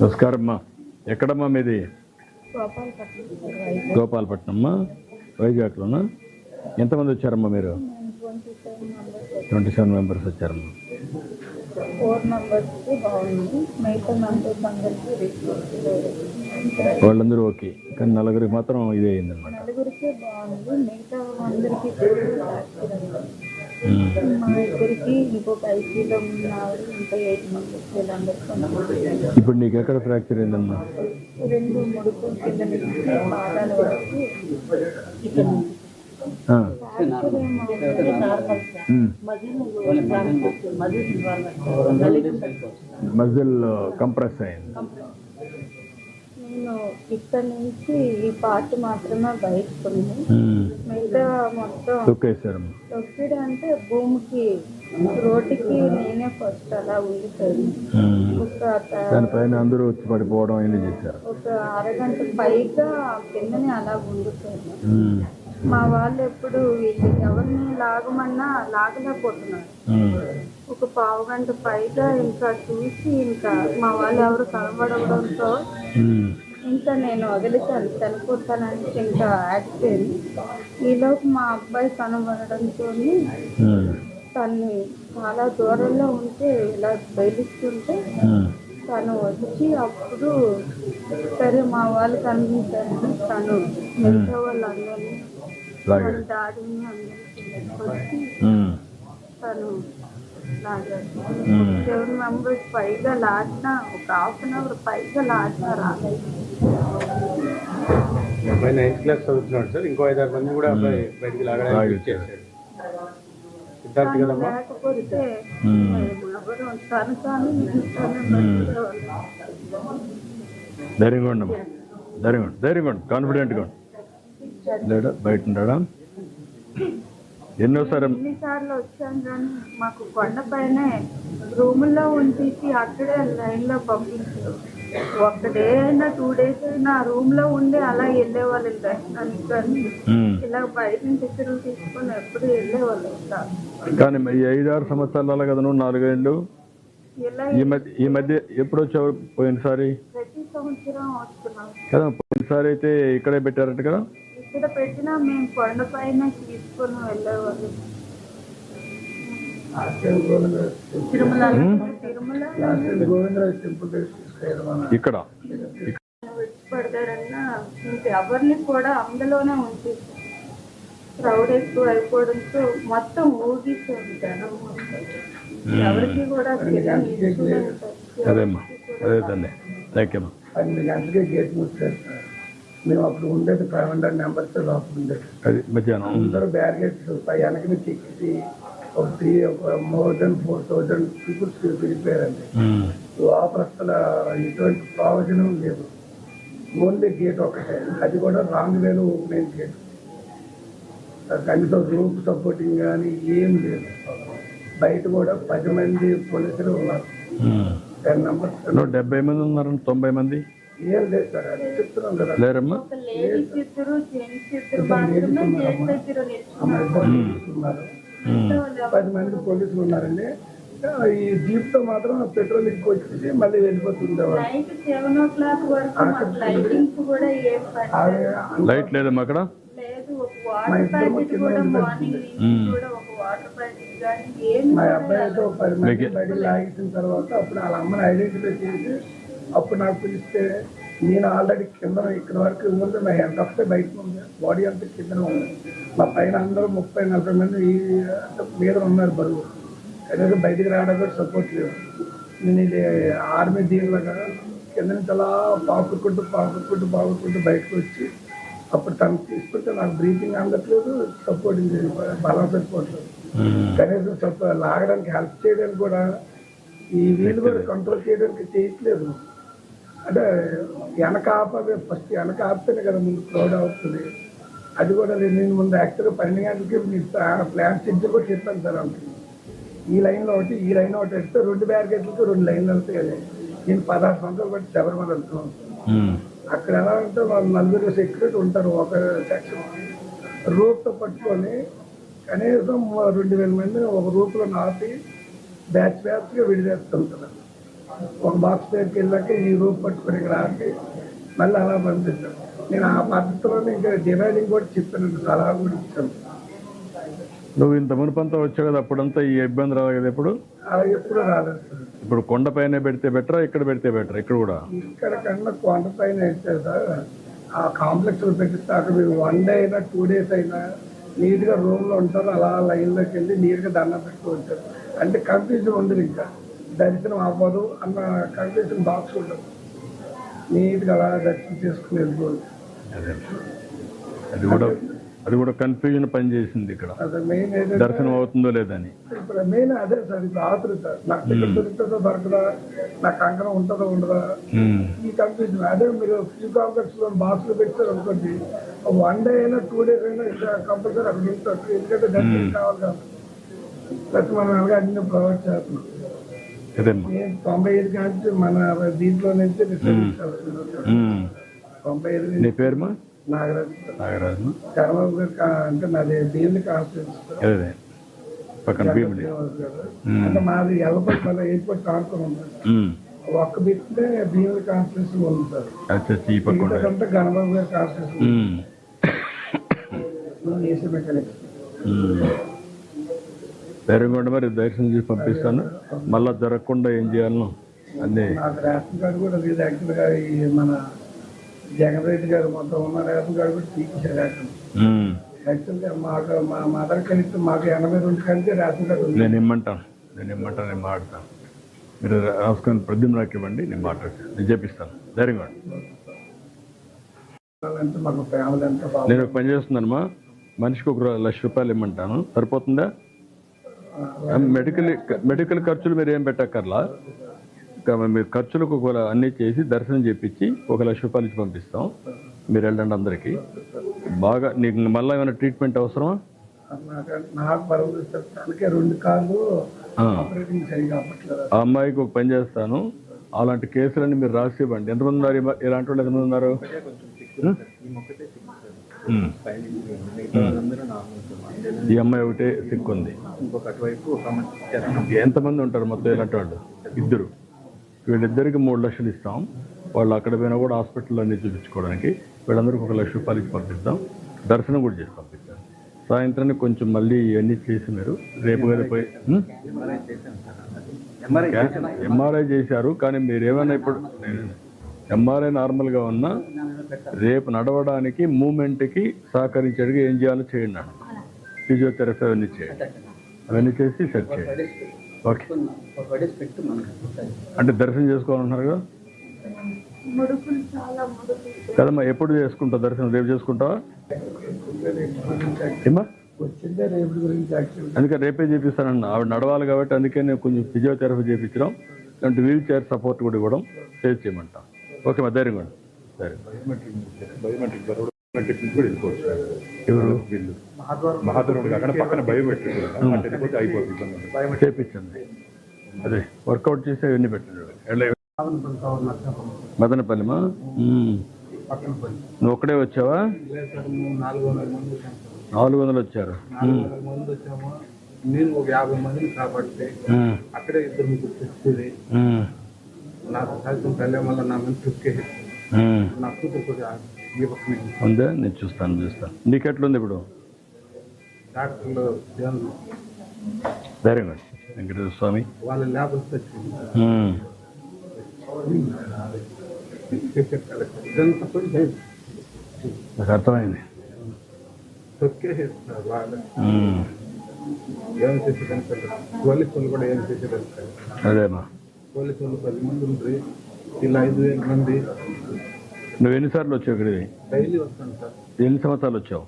నమస్కారం అమ్మా ఎక్కడమ్మా మీది? గోపాలపట్నం. అమ్మా వైజాగ్లోనా? ఎంతమంది వచ్చారమ్మా మీరు? ట్వంటీ సెవెన్ మెంబర్స్ వచ్చారమ్మా. వాళ్ళందరూ ఓకే. కానీ నలుగురికి మాత్రం ఇదే అయిందన్నమాట. నలుగురికే బాగుంది మిగతా అందరికీ ఫ్రాక్చర్ అయింది ఉమ్. మా ఇద్దరికి ఇంకొక ఐసీలో ఉన్నారు ఇంకా ఎయిట్ మెంబర్స్ వీళ్ళందరికీ ఉన్నారు. ఇప్పుడు నీకు ఎక్కడ ఫ్రాక్చర్ అయిందమ్మా రెండు కింద నుంచి పాదాల వరకు ఉమ్. మజిల్ కంప్రెస్ అయింది ఇక్కడ నుంచి ఈ పార్ట్ మాత్రమే బయటకు ఉంది. మిగతా మొత్తం తొక్కిడి అంటే భూమికి రోడ్డుకి నేనే ఫస్ట్ అలా ఉండిపోయింది. ఒక దానిపైన అందరూ వచ్చి పడిపోవడం చేశారు ఒక అరగంట పైగా కిందనే అలా ఉండిపోయింది. మా వాళ్ళు ఎప్పుడు వీళ్ళు ఎవరిని లాగమన్నా లాగలేకపోతున్నారు. ఒక పావు గంట పైగా ఇంకా చూసి ఇంకా మా వాళ్ళు ఎవరు కనబడవడంతో. ఇంకా నేను వదిలితాను చనిపోతానంటే ఇంకా ఆగిపోయింది ఈలోపు మా అబ్బాయి కనబడడంతో. తన్ని చాలా దూరంలో ఉంటే ఇలా బయలుస్తుంటే. తను వచ్చి అప్పుడు సరే మా వాళ్ళు కనిపించారు తను మిగతా వాళ్ళ అందరినీ తీసుకొచ్చి ఉమ్. తను ఉమ్. సెవెన్ మెంబర్స్ పైగా లాడినా ఒక హాఫ్ అన్ అవర్ పైగా లాడినా రాలేదు. అబ్బాయి నైన్త్ క్లాస్ చదువుతున్నాడు సార్. ఇంకో ఐదారు మంది కూడా అబ్బాయి బయటికి లాగడానికి సిద్ధార్థ్ కదమ్మా? లేకపోతే తను కానీ. ధైర్యంగా ఉండమ్మా ధైర్యంగా ఉండు. ధైర్యంగా ఉండు. కాన్ఫిడెంట్గా ఉండు. లేడా? బయట ఉంటాడా ఎన్నోసారి ఎన్నిసార్లు వచ్చాం కానీ మాకు కొండపైనే రూముల్లో ఉంచేసి అక్కడే లైన్లో పంపించారు. ఒక డే అయినా టూ డేస్ అయినా రూమ్లో ఉండి అలా వెళ్ళేవాళ్ళు దర్శనానికి కానీ. ఇలా బయట నుంచి టికెట్లు తీసుకొని ఎప్పుడు వెళ్ళేవాళ్ళు. కానీ ఈ ఐదు ఆరు సంవత్సరాల కదా నువ్వు నాలుగేళ్ళు? ఈ మధ్య ఈ మధ్య ఎప్పుడు వచ్చావు పోయినసారి? ప్రతి సంవత్సరం వస్తున్నాం. కదా పోయినసారి అయితే ఇక్కడే పెట్టారట కదా? ఇక్కడ పెట్టినా మేము కొండపైన తీసుకొని వెళ్ళేవాళ్ళు. తిరుమల. తిరుమల ఇక్కడ. విడిచిపెడతారన్నా ఇంకా ఎవరిని కూడా అందులోనే ఉంచి క్రౌడ్ ఎక్కువ అయిపోవడంతో మొత్తం ఊగిస్తుంది జనం. ఎవరికి కూడా. అదేమ్మా. అదే తల్లి థ్యాంక్ యూ గంటలకే గేట్ మూసారు సార్ మేము అప్పుడు ఉండేది ఫైవ్ హండ్రెడ్ మెంబర్స్ లోపల ఉండేది అది మధ్యాహ్నం. అందరూ బ్యారిగేట్స్ పై వెనక నుంచి ఎక్కిసి ఒక త్రీ ఒక more then four thousand peoples విడిపోయారండి um. లోపల అసలు ఎటువంటి ప్రయోజనం లేదు. ఓన్లీ గేట్ ఒకటే అది కూడా రాంగ్ వేలో ఓపెన్ అయిన గేట్. కనీసం రూప్ సపోర్టింగ్ కానీ ఏం లేదు. బయట కూడా పది మంది పోలీసులు ఉన్నారు. Ten members. డెబ్బై మంది ఉన్నారు తొంభై మంది. ఏం లేదు సార్ అది చెప్తున్నాం కదా. లేరమ్మా? పది మంది పోలీసులు ఉన్నారండి. ఈ జీప్తో మాత్రం పెట్రోల్ ఎక్కువ వచ్చేసి మళ్ళీ లైట్ లేదమ్మా అక్కడ? లేదు ఒక వాటర్ ప్యాకెట్ కూడా మార్నింగ్ నుంచి కూడా ఒక వాటర్ ప్యాకెట్ కానీ ఏమి మా అబ్బాయితో పది మంది బయట లాగేసిన తర్వాత అప్పుడు వాళ్ళ అమ్మని ఐడెంటిఫై చేసి అప్పుడు నాకు పిలిస్తే నేను ఆల్రెడీ కింద ఇక్కడ వరకు ఉంది నా హెడ్ ఒకటే బయట ఉంది. బాడీ అంతా కింద ఉంది. మా పైన అందరూ ముప్పై నలభై మంది ఈ మీద ఉన్నారు బరువు. కనీసం బయటికి రావడానికి సపోర్ట్ లేదు. నేను ఇది ఆర్మీ దీనిలాగా కింద నుంచి అలా పాకుడుకుంటూ పాకుడుకుంటూ బాగుకుంటూ బయటకు వచ్చి అప్పుడు తనకు తీసుకుంటే నాకు బ్రీతింగ్ అందట్లేదు సపోర్ట్ బలం సరిపోవట్లేదు. Hmm. కనీసం లాగడానికి హెల్ప్ చేయడానికి కూడా ఈ వీలు కూడా కంట్రోల్ చేయడానికి చేయట్లేదు. అంటే వెనక ఆపదే ఫస్ట్ వెనక ఆపితేనే కదా ముందు క్రౌడ్ అవుతుంది. అది కూడా. నేను ముందు యాక్చువల్గా పన్నెండు గంటలకి మీకు ప్లాన్ షెడ్యూల్ కూడా చెప్పాను సార్ అంటే ఈ లైన్లో ఒకటి ఈ లైన్ ఒకటి వెళ్తే రెండు బ్యారికేడ్లకి రెండు లైన్లు వెళ్తాయి కదా. నేను పదహారు సంవత్సరాలు బట్టి శబరిమల వెళ్తున్నాను. అక్కడ ఎలా అంటే వాళ్ళు నలుగురు సెక్యూరిటీ ఉంటారు ఒక సెక్షన్ రూప్తో పట్టుకొని కనీసం రెండు వేల మందిని ఒక రూపులో నాటి బ్యాచ్ బ్యాచ్గా విడిదేస్తుంటారు. ఒక బాక్స్ దగ్గరికి వెళ్ళాక ఈ రూప్ పట్టుకుని ఇక్కడ మళ్ళీ అలా పంపించాను నేను ఆ పద్ధతిలోనే ఇంకా డివైడింగ్ కూడా చెప్పాను సలహా కూడా ఇచ్చాను. నువ్వు ఇంత మునుపంతా వచ్చావు కదా అప్పుడంతా ఈ ఇబ్బంది రాదు కదా ఇప్పుడు అలా ఎప్పుడు రాలేదు సార్. ఇప్పుడు కొండపైన పెడితే బెటరా ఇక్కడ పెడితే బెటర్ ఇక్కడ కూడా? ఇక్కడ కన్నా కొండ పైన అయితే సార్ ఆ కాంప్లెక్స్లో పెట్టిస్తే అక్కడ మీరు వన్ డే అయినా టూ డేస్ అయినా నీట్గా రూమ్లో ఉంటారు అలా లైన్లోకి వెళ్ళి నీట్గా దండం పెట్టుకో ఉంటారు అంటే కన్ఫ్యూజన్ ఉండదు ఇంకా. దర్శనం అవ్వదు అన్న కన్ఫ్యూజన్ బాక్స్ ఉండదు. నీట్గా అలా దర్శనం చేసుకుని వెళ్ళిపోదు అదే. కూడా అది కూడా కన్ఫ్యూజన్ పనిచేసింది ఇక్కడ. దర్శనం అవుతుందో లేదని. ఇప్పుడు మెయిన్ అదే సార్ ఇప్పుడు ఆతృత నాకు టికెట్ దొరుకుతుందో దొరకదా? నాకు కంకణం ఉంటుందో ఉండదా. ఈ కన్ఫ్యూజన్ అదే మీరు ఫ్యూ కాంప్లెక్స్లో బాక్స్లో పెట్టారు అనుకోండి వన్ డే అయినా టూ డేస్ అయినా కంపల్సరీ అక్కడ ఉంటారు ఎందుకంటే దర్శనం కావాలి కాబట్టి మనం అలాగే అన్ని ప్రొవైడ్ చేస్తున్నాం తొంభై ఐదు కానీ మన దీంట్లో నుంచి రిసర్వ్ ఉమ్. తొంభై ఐదు నీ పేరుమా నాగరాజు. నాగరాజు చంద్రబాబు గారు అంటే నాది భీములు కాన్స్టిట్యూన్స్ పక్కన భీముడి అంటే మాది ఎల్లపల్లి ఎయిర్పోర్ట్ ఉంటుంది ఉమ్. ఒక్క బిట్నే భీములు కాన్స్టిట్యూన్స్ ఉంది సార్. మిగతాదంతా గణబాబు గారి కాన్స్టిట్యూన్స్. ఏసీ మెకానిక్స్ ధైర్యంగా మరి దర్శనం చేసి పంపిస్తాను. మళ్ళా జరగకుండా ఏం చేయాలను అన్నీ. రేషన్ కార్డు కూడా లేదు. యాక్చువల్గా ఈ మన జగన్ రెడ్డి గారు మొత్తం ఉన్న రేషన్ కార్డు కూడా తీసేశారు. యాక్చువల్గా మాకు మా మదర్ కలిసి మాకు ఎనభై రెండు కంటే రేషన్ కార్డు నేను ఇమ్మంటాను. నేను ఇమ్మంటాను నేను మాట్లాడతాను. మీరు రాసుకొని ప్రద్యుమ్న నాకు ఇవ్వండి నేను మాట్లాడతాను. నేను చేపిస్తాను. ధైర్యంగా నేను ఒక పని చేస్తున్నానమ్మా. మనిషికి ఒక లక్ష రూపాయలు ఇమ్మంటాను. సరిపోతుందా? మెడికల్ మెడికల్ ఖర్చులు మీరు ఏం పెట్టక్కర్లా? మీరు ఖర్చులకు ఒక అన్నీ చేసి దర్శనం చేపించి ఒక లక్ష రూపాయలు ఇచ్చి పంపిస్తాం మీరు వెళ్ళండి అందరికీ. బాగా నీకు మళ్ళీ ఏమైనా ట్రీట్మెంట్ అవసరమా? ఆ. అమ్మాయికి ఒక పని చేస్తాను. అలాంటి కేసులన్నీ మీరు రాసి ఇవ్వండి ఎంతమంది ఉన్నారు ఇలాంటి వాళ్ళు ఎంతమంది ఉన్నారు. ఈ అమ్మాయి ఒకటే సిక్ ఉంది ఎంతమంది ఉంటారు మొత్తం ఇలాంటి వాళ్ళు? ఇద్దరు. వీళ్ళిద్దరికి మూడు లక్షలు ఇస్తాం. వాళ్ళు అక్కడ పోయినా కూడా హాస్పిటల్లో అన్ని చూపించుకోవడానికి. వీళ్ళందరికీ ఒక లక్ష రూపాయలు ఇచ్చి పంపిస్తాం దర్శనం కూడా చేసి పంపిస్తాం సాయంత్రానికి కొంచెం మళ్ళీ ఇవన్నీ చేసి మీరు రేపు కదా పోయి? ఎంఆర్ఐ చేశారు. కానీ మీరు ఏమైనా ఇప్పుడు ఎంఆర్ఐ నార్మల్గా ఉన్నా రేపు నడవడానికి మూమెంట్కి సహకరించడానికి ఏం చేయాలో చేయండి అన్న. ఫిజియోథెరపీ అవన్నీ చేయండి. అవన్నీ చేసి సెట్ చేయండి. ఓకే అంటే దర్శనం చేసుకోవాలంటున్నారు కదా? కదమ్మా ఎప్పుడు చేసుకుంటావు దర్శనం? రేపు చేసుకుంటావా? ఏమా అందుకే రేపే చేపిస్తానన్న. ఆవిడ నడవాలి కాబట్టి అందుకే నేను కొంచెం ఫిజియోథెరపీ చేయించడం అంటే వీల్ చైర్ సపోర్ట్ కూడా ఇవ్వడం చేసి చేయమంటాం. ఓకే మా ధైర్యం కూడా. ధైర్యం. బయోమెట్రిక్ బయోమెట్రిక్ నుంచి కూడా వెళ్ళిపోవచ్చు ఎవరు? వీళ్ళు. మహాదూరుడు అక్కడ పక్కన బయోమెట్రిక్ అంటే వెళ్ళిపోతే అయిపోతుంది ఇబ్బంది. ఉండదు. చేపించండి. అదే వర్కౌట్ చేసి అవన్నీ పెట్టండి. మదనపల్లిమా. నువ్వు ఒక్కడే వచ్చావా? నాలుగు వందల వచ్చారు. నాలుగు వందల మంది వచ్చాము. నేను ఒక యాభై మందిని కాబట్టి. అక్కడే ఇద్దరు ముగ్గురు. నాకు సాయంత్రం పెళ్ళే వల్ల నా మీద ట్రిప్కి ఉమ్. నా కూతురు కూడా ఈ పక్కనే ఉంది. నేను చూస్తాను చూస్తాను. నీకెట్లుంది ఇప్పుడు? డాక్టర్లు వెంకటేశ్వర స్వామి. వాళ్ళ ల్యాబ్స్ నాకు అర్థమైంది. ఏం అదేమా? పోలీసులు పది మంది ఉండ్రి. ఇలా ఐదు వేల మంది. నువ్వు ఎన్నిసార్లు వచ్చావు ఇక్కడికి? డైలీ వస్తాను సార్. ఎన్ని సంవత్సరాలు వచ్చావు?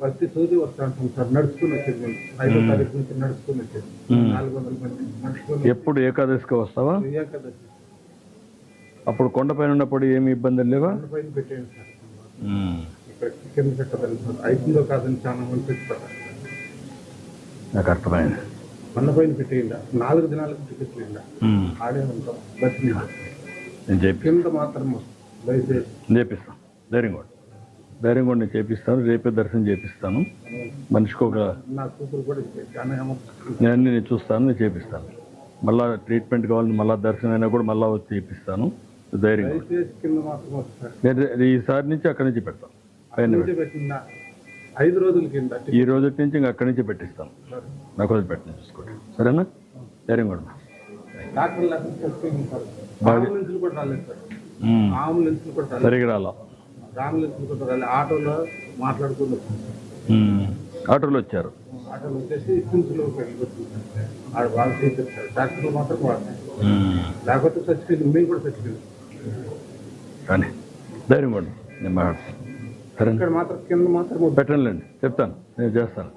ప్రతి సూది వస్తాను సార్. నడుచుకుని వచ్చేది ఐదో తారీఖు నుంచి నడుచుకుని వచ్చేది. నాలుగు వందల మంది నడుచుకుని ఎప్పుడు ఏకాదశికి వస్తావా? ఏకాదశి. అప్పుడు కొండపైన ఉన్నప్పుడు ఏమి ఇబ్బందులు లేవా? కొండ పైన పెట్టేయండి సార్. ఇక్కడ కింద సార్. అయితుందో కాదని చాలా మంది చెప్తారు. నాకు అర్థమైంది. కొండ పైన పెట్టేయండి నాలుగు దినాలకు టికెట్లు ఇండ. ఆడే ఉంటాం. నేను చెప్పి కింద మాత్రం దయచేసి. నేను చేపిస్తాను ధైర్యం కూడా ధైర్యం కూడా నేను చేపిస్తాను. రేపే దర్శనం చేపిస్తాను. మనిషికి ఒక నా కూతురు కూడా నేను అన్ని నేను చూస్తాను నేను చేపిస్తాను. మళ్ళా ట్రీట్మెంట్ కావాలని మళ్ళా దర్శనం అయినా కూడా మళ్ళా వచ్చి చేపిస్తాను. ధైర్యం ఈసారి నుంచి అక్కడి నుంచి పెడతాను. పైన ఐదు రోజుల కింద ఈ రోజు నుంచి ఇంకా అక్కడి నుంచి పెట్టిస్తాను నాకు వదిలి పెట్టిన చూసుకోండి సరేనా? ధైర్యం కూడా సరిగా రాలా? ఆటోలో వచ్చారు. లేకపోతే చచ్చిపోయింది. మేము కూడా చచ్చిపోయింది కానీ ధైర్యం కూడా నేను మాట్లాడతాను. సరేనా ఇక్కడ మాత్రం కింద మాత్రం పెట్టండి చెప్తాను. నేను చేస్తాను.